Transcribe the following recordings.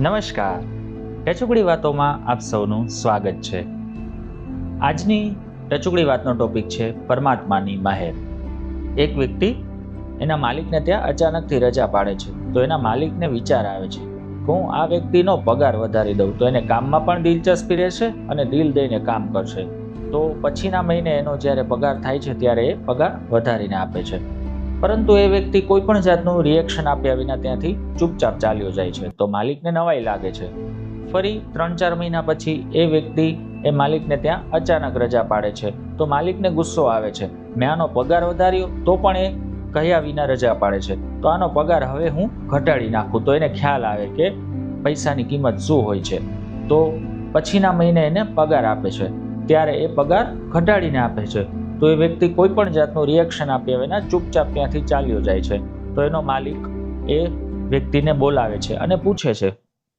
નમસ્કાર. ટચુકડી વાતોમાં આપ સૌનું સ્વાગત છે. આજની ટચુકડી વાતનો ટોપિક છે પરમાત્માની માહેર. એક વ્યક્તિ એના માલિકને ત્યાં અચાનકથી રજા પાડે છે, તો એના માલિકને વિચાર આવે છે કે હું આ વ્યક્તિનો પગાર વધારી દઉં, તો એને કામમાં પણ દિલચસ્પી રહેશે અને દિલ દઈને કામ કરશે. તો પછીના મહિને એનો જ્યારે પગાર થાય છે, ત્યારે એ પગાર વધારીને આપે છે. પરંતુ એ વ્યક્તિ કોઈ પણ જાતનું રિએક્શન આપ્યા વિના ત્યાંથી ચૂપચાપ ચાલ્યો જાય છે. તો માલિકને નવાઈ લાગે છે. ફરી ત્રણ ચાર મહિના પછી એ વ્યક્તિ, એ માલિકને ત્યાં અચાનક રજા પાડે છે. તો માલિકને ગુસ્સો આવે છે. મેં આનો પગાર વધાર્યો, તો પણ એ કહ્યા વિના રજા પાડે છે. તો આનો પગાર હવે હું ઘટાડી નાખું. તો એને ખ્યાલ આવે કે પૈસાની કિંમત શું હોય છે. તો પછીના મહિને એને પગાર આપે છે. ત્યારે એ પગાર ઘટાડીને આપે છે. તો એ વ્યક્તિ કોઈ પણ જાતનું રિએક્શન આપ્યા વિના ચૂપચાપ ત્યાંથી ચાલ્યો જાય છે. તો એનો માલિક એ વ્યક્તિને બોલાવે છે અને પૂછે છે,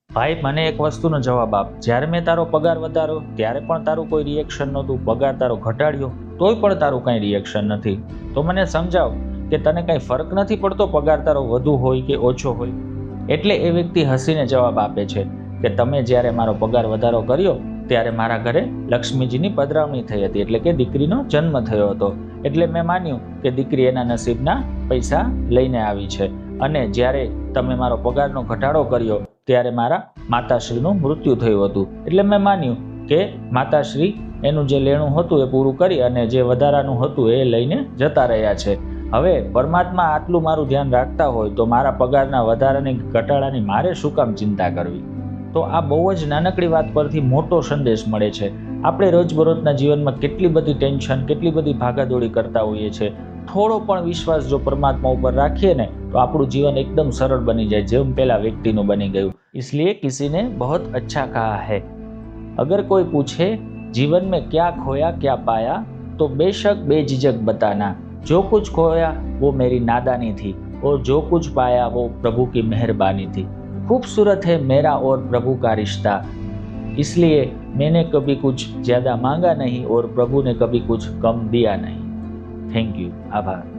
ભાઈ, મને એક વસ્તુનો જવાબ આપ. જ્યારે મેં તારો પગાર વધાર્યો, ત્યારે પણ તારું કોઈ રિએક્શન નહોતું. પગાર તારો ઘટાડ્યો, તોય પણ તારું કાંઈ રિએક્શન નથી. તો મને સમજાવ કે તને કાંઈ ફરક નથી પડતો પગાર તારો વધુ હોય કે ઓછો હોય? એટલે એ વ્યક્તિ હસીને જવાબ આપે છે કે, તમે જ્યારે મારો પગાર વધારો કર્યો ત્યારે મારા ઘરે લક્ષ્મીજીની પધરામણી થઈ હતી એટલે કે દીકરીનો જન્મ થયો હતો. એટલે મેં માન્યું કે દીકરી એના નસીબના પૈસા લઈને આવી છે. અને જ્યારે તમે મારો પગારનો ઘટાડો કર્યો, ત્યારે મારા માતાશ્રીનું મૃત્યુ થયું હતું. એટલે મેં માન્યું કે માતાશ્રી એનું જે લેણું હતું એ પૂરું કરી અને જે વધારાનું હતું એ લઈને જતા રહ્યા છે. હવે પરમાત્મા આટલું મારું ધ્યાન રાખતા હોય તો મારા પગારના વધારાની ઘટાડાની મારે શું કામ ચિંતા કરવી? તો આ બહુ જ નાનકડી વાત પરથી મોટો સંદેશ મળે છે આપણે રોજબરોજના જીવનમાં કેટલી બધી ટેન્શન કેટલી બધી ભાગાદોડી કરતા હોઈએ છીએ થોડો પણ વિશ્વાસ જો પરમાત્મા ઉપર રાખીએ ને તો આપણું જીવન એકદમ સરળ બની જાય જેમ પેલા વ્યક્તિનું બની ગયું इसलिए किसी ने बहुत अच्छा कहा है अगर कोई पूछे जीवन में क्या खोया क्या पाया तो बेशक बेझिझक बताना जो कुछ खोया वो मेरी नादानी थी और जो कुछ पाया वो प्रभु की मेहरबानी थी खूबसूरत है मेरा और प्रभु का रिश्ता इसलिए मैंने कभी कुछ ज़्यादा मांगा नहीं और प्रभु ने कभी कुछ कम दिया नहीं थैंक यू आभार